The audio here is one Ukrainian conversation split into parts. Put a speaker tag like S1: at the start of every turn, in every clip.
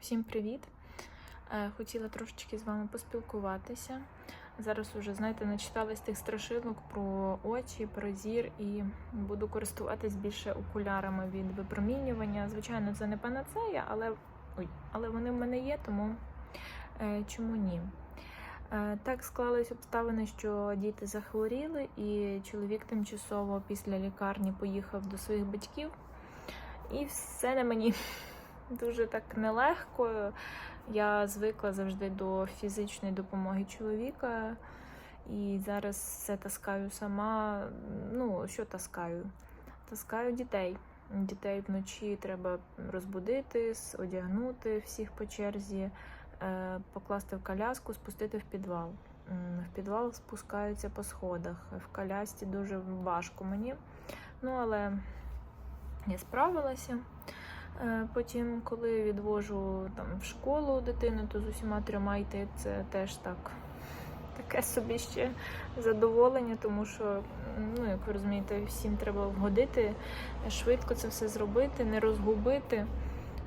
S1: Всім привіт! Е, Хотіла трошечки з вами поспілкуватися. Зараз уже, знаєте, начиталась тих страшилок про очі, про зір і буду користуватись більше окулярами від випромінювання. Звичайно, це не панацея, але, ой, але вони в мене є, тому е, чому ні? Е, Так склались обставини, що діти захворіли, і чоловік тимчасово після лікарні поїхав до своїх батьків. І все на мені дуже так нелегко. Я звикла завжди до фізичної допомоги чоловіка, і зараз все таскаю сама. Ну, що таскаю? Таскаю дітей. Дітей вночі треба розбудити, одягнути всіх по черзі, е, покласти в коляску, спустити в підвал. В підвал спускаються по сходах. В колясці дуже важко мені. Ну, але я справилася. Е, Потім, коли відвожу там в школу дитину, то з усіма трьома йти це теж так. Таке собі ще задоволення, тому що, ну, як ви розумієте, всім треба вгодити, швидко це все зробити, не розгубити,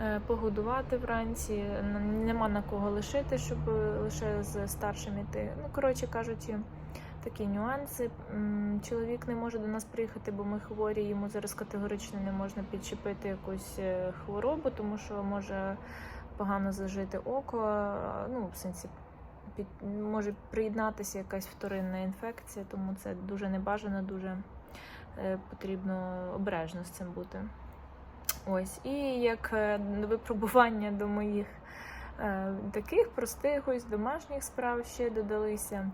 S1: е, погодувати вранці. Нема на кого лишити, щоб лише з старшим іти. Ну, коротше кажучи, такі нюанси. Чоловік не може до нас приїхати, бо ми хворі. Йому зараз категорично не можна підчепити якусь е, хворобу, тому що може погано зажити око. Ну, в сенсі, під, може приєднатися якась вторинна інфекція, тому це дуже небажано, дуже е, потрібно обережно з цим бути. Ось, і як е, випробування до моїх таких простих ось домашніх справ ще додалися.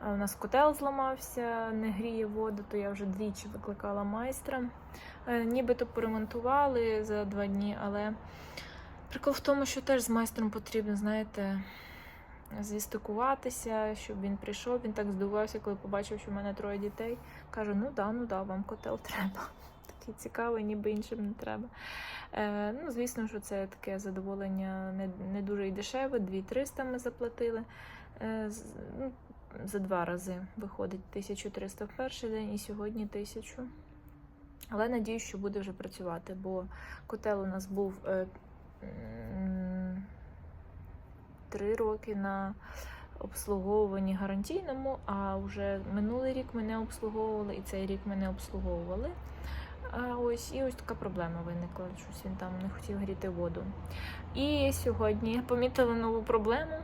S1: А У нас котел зламався, не гріє воду, то я вже двічі викликала майстра. Е, Нібито поремонтували за два дні, але прикол в тому, що теж з майстром потрібно, знаєте, зістикуватися, щоб він прийшов. Він так здивувався, коли побачив, що в мене троє дітей. Каже: ну да, ну да, вам котел треба. Такий цікавий, ніби іншим не треба. Е, ну, звісно, що це таке задоволення не, не дуже і дешеве, 2300 ми заплатили. Е, ну, за два рази виходить 1300 в перший день і сьогодні 1000. Але надію, що буде вже працювати, бо котел у нас був е, три роки на обслуговуванні гарантійному, а вже минулий рік ми не обслуговували, і цей рік ми не обслуговували. А ось і ось така проблема виникла. Щось він там не хотів гріти воду. І сьогодні помітила нову проблему.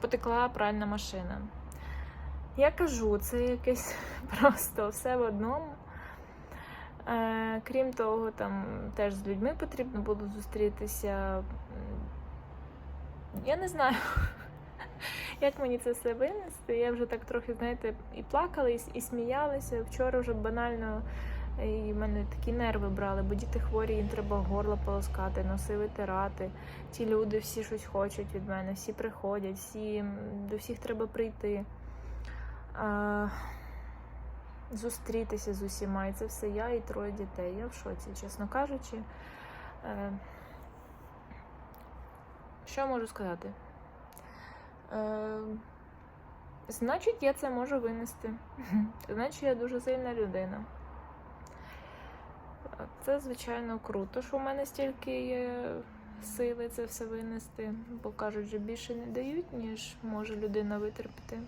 S1: Потекла пральна машина. Я кажу, це якесь просто все в одному. Е, крім того, там теж з людьми потрібно було зустрітися. Я не знаю, як мені це все винести. Я вже так трохи, знаєте, і плакала, і, і сміялася. Вчора вже банально і в мене такі нерви брали, бо діти хворі, їм треба горло полоскати, носи витирати. Ті люди всі щось хочуть від мене, всі приходять, всі, до всіх треба прийти. Зустрітися з усіма. І це все я і троє дітей. Я в шоці, чесно кажучи. Е, що можу сказати? Е, значить, я це можу винести. Значить, я дуже сильна людина. Це, звичайно, круто, що в мене стільки є сили це все винести, бо кажуть, що більше не дають, ніж може людина витерпіти.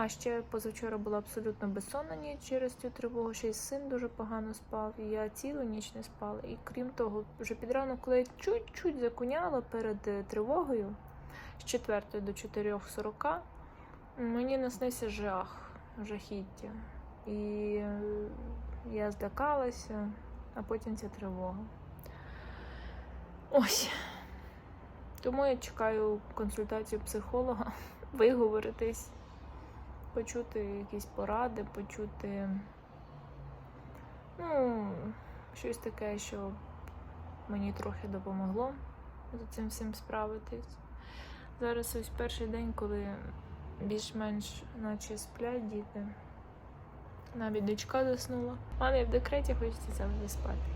S1: А ще позавчора була абсолютно безсонна ніч через цю тривогу, ще й син дуже погано спав, і я цілу ніч не спала. І крім того, вже під ранок, коли я чуть-чуть закуняла перед е, тривогою з 4 до 4.40, мені наснився жах, жахіття. І е, я злякалася, а потім ця тривога. Ось. Тому я чекаю консультацію психолога, виговоритись, почути якісь поради, почути ну, щось таке, що мені трохи допомогло за цим всім справитись. Зараз ось перший день, коли більш-менш наче сплять діти. Навіть дочка заснула. Але в декреті хочеться завжди спати.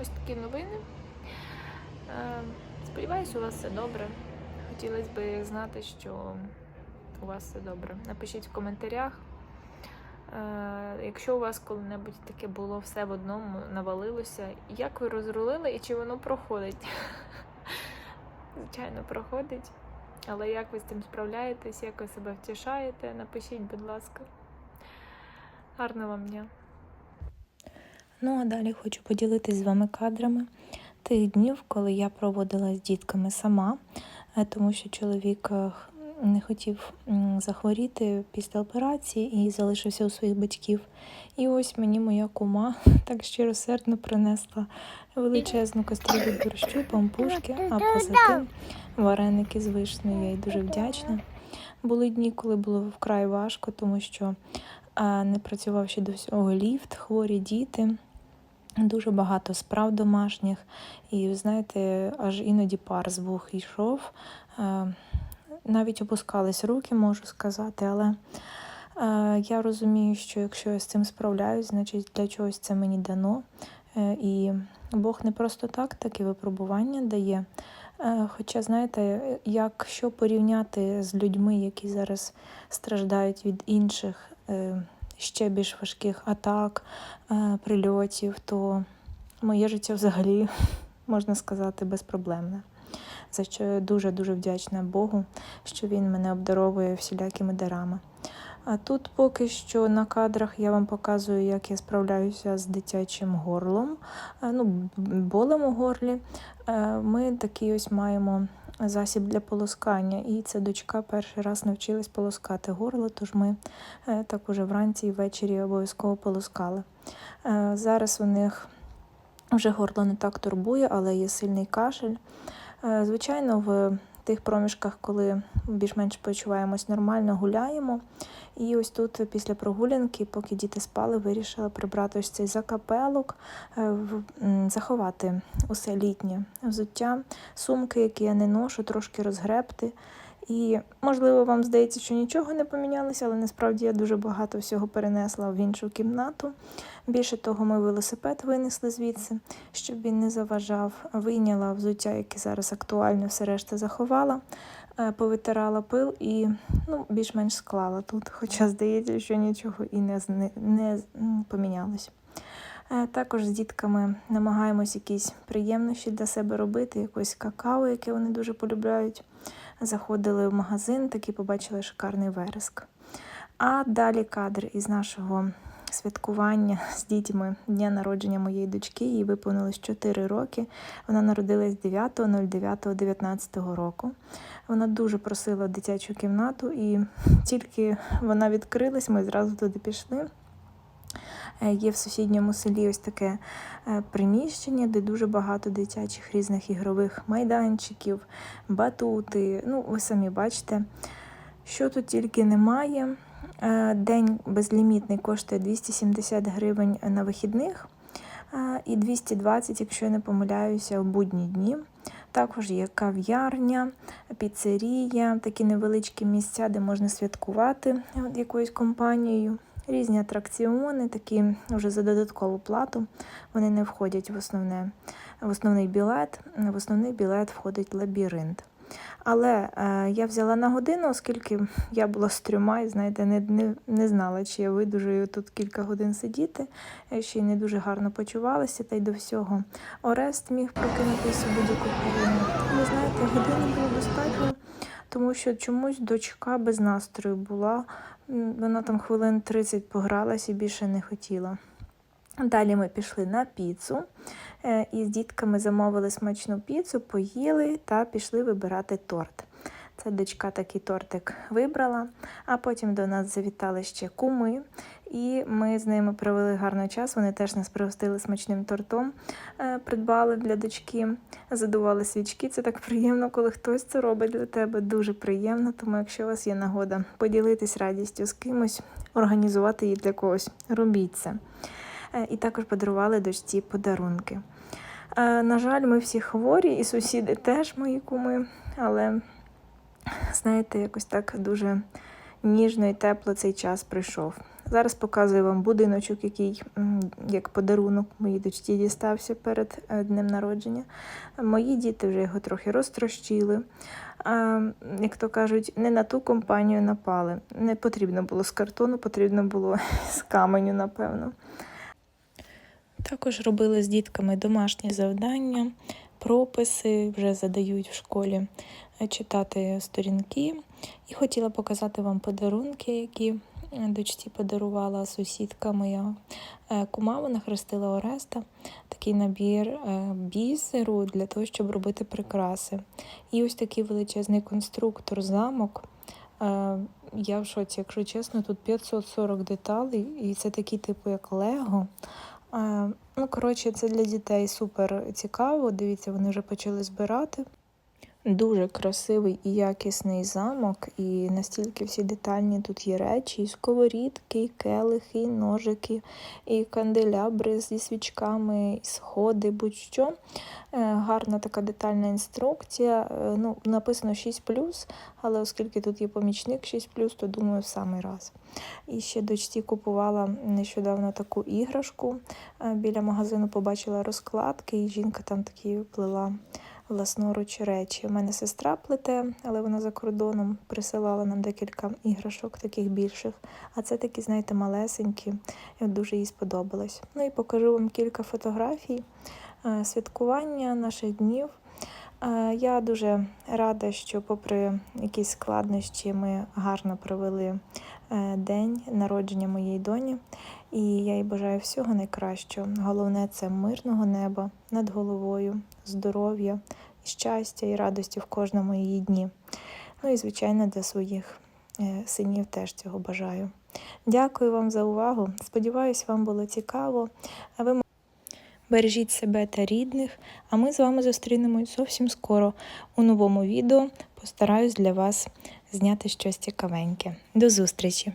S1: Ось такі новини. Е, Сподіваюсь, у вас все добре. Хотілося б знати, що у вас все добре. Напишіть в коментарях. Е, Якщо у вас коли-небудь таке було все в одному, навалилося, як ви розрулили і чи воно проходить? звичайно, проходить. Але як ви з цим справляєтесь, як ви себе втішаєте, напишіть, будь ласка. Гарного вам дня!
S2: Ну а далі хочу поділитись з вами кадрами тих днів, коли я проводила з дітками сама, е, тому що чоловік е, не хотів захворіти після операції і залишився у своїх батьків. І ось мені моя кума так щиросердно принесла величезну кастрюлю борщу, пампушки, а позитив вареники з вишнею. Я їй дуже вдячна. Були дні, коли було вкрай важко, тому що не працював ще до всього ліфт, хворі діти. Дуже багато справ домашніх, і знаєте, аж іноді пар з вух йшов. Навіть опускались руки, можу сказати, але е, я розумію, що якщо я з цим справляюсь, значить для чогось це мені дано. Е, І Бог не просто так такі випробування дає. Е, Хоча, знаєте, якщо порівняти з людьми, які зараз страждають від інших е, ще більш важких атак, е, прильотів, то моє життя взагалі, можна сказати, безпроблемне. За що я дуже-дуже вдячна Богу, що він мене обдаровує всілякими дарами. А тут поки що на кадрах я вам показую, як я справляюся з дитячим горлом, ну, болем у горлі. Ми такий ось маємо засіб для полоскання, і ця дочка перший раз навчилась полоскати горло, тож ми е, так уже вранці і ввечері обов'язково полоскали. Зараз у них вже горло не так турбує, але є сильний кашель. Е, Звичайно, в тих проміжках, коли більш-менш почуваємось нормально, гуляємо. І ось тут після прогулянки, поки діти спали, вирішила прибрати ось цей закапелок, е, заховати усе літнє взуття, сумки, які я не ношу, трошки розгребти. І можливо, вам здається, що нічого не помінялося, але насправді я дуже багато всього перенесла в іншу кімнату. Більше того, ми велосипед винесли звідси, щоб він не заважав. Вийняла взуття, яке зараз актуальне, все решта заховала, е, повитирала пил і ну, більш-менш склала тут. Хоча здається, що нічого і не, не помінялось. Е, Також з дітками намагаємось якісь приємності для себе робити, якось какао, яке вони дуже полюбляють. Заходили в магазин, таки побачили шикарний вереск. А далі кадр із нашого святкування з дітьми дня народження моєї дочки. Їй виповнилось 4 роки. Вона народилась 9.09.19 року. Вона дуже просила дитячу кімнату, і тільки вона відкрилась, ми зразу туди пішли. Е, Є в сусідньому селі ось таке е, приміщення, де дуже багато дитячих різних ігрових майданчиків, батути. Ну, ви самі бачите, що тут тільки немає. Е, День безлімітний коштує 270 гривень на вихідних і 220, якщо я не помиляюся, в будні дні. Також є кав'ярня, піцерія, такі невеличкі місця, де можна святкувати якоюсь компанією. Різні атракціони, такі вже за додаткову плату. Вони не входять в основне в основний білет. В основний білет входить лабіринт. Але е, я взяла на годину, оскільки я була з трьома і знаєте, не, не, не знала, чи я видужую тут кілька годин сидіти. Ще й не дуже гарно почувалася, та й до всього Орест міг прокинутися будь-яку хвилину. Ви знаєте, години було достатньо, тому що чомусь дочка без настрою була. Вона там хвилин 30 погралась і більше не хотіла. Далі ми пішли на піцу е, і з дітками замовили смачну піцу, поїли та пішли вибирати торт. Це дочка такий тортик вибрала, а потім до нас завітали ще куми, і ми з ними провели гарний час. Вони теж нас пригостили смачним тортом, е, придбали для дочки, задували свічки. Це так приємно, коли хтось це робить для тебе. Дуже приємно. Тому, якщо у вас є нагода поділитись радістю з кимось, організувати її для когось, робіть це. Е, І також подарували дочці подарунки. Е, На жаль, ми всі хворі, і сусіди теж мої куми, але знаєте, якось так дуже ніжно і тепло цей час прийшов. Зараз показую вам будиночок, який як подарунок моїй дочці дістався перед е, днем народження. Мої діти вже його трохи розтрощили. Як то кажуть, не на ту компанію напали. Не потрібно було з картону, потрібно було з каменю, напевно. Також робили з дітками домашні завдання. Прописи, вже задають в школі е, читати сторінки. І хотіла показати вам подарунки, які е, дочці подарувала сусідка моя е, кума. Вона хрестила Ореста. Такий набір бісеру для того, щоб робити прикраси. І ось такий величезний конструктор замок. Я в шоці, якщо чесно, тут 540 деталей, і це такі типу, як Лего. Ну, коротше, це для дітей супер цікаво. Дивіться, вони вже почали збирати. Дуже красивий і якісний замок, і настільки всі детальні тут є речі, і сковорідки, і келихи, і ножики, і канделябри зі свічками, і сходи, будь-що. Е, Гарна така детальна інструкція. Е, Ну, написано 6 але оскільки тут є помічник 6 то думаю, в самий раз. І ще дочці купувала нещодавно таку іграшку. Е, Біля магазину побачила розкладки, і жінка там такі плела власноруч речі. У мене сестра плете, але вона за кордоном присилала нам декілька іграшок, таких більших. А це такі, знаєте, малесенькі. І дуже їй сподобалось. Ну і покажу вам кілька фотографій е, святкування наших днів. Е, Я дуже рада, що, попри якісь складнощі, ми гарно провели е, день народження моєї доні. І я їй бажаю всього найкращого. Головне це мирного неба над головою, здоров'я, щастя і радості в кожному її дні. Ну і, звичайно, для своїх е, синів теж цього бажаю. Дякую вам за увагу. Сподіваюсь, вам було цікаво. Ви бережіть себе та рідних. А ми з вами зустрінемось зовсім скоро у новому відео. Постараюсь для вас зняти щось цікавеньке. До зустрічі!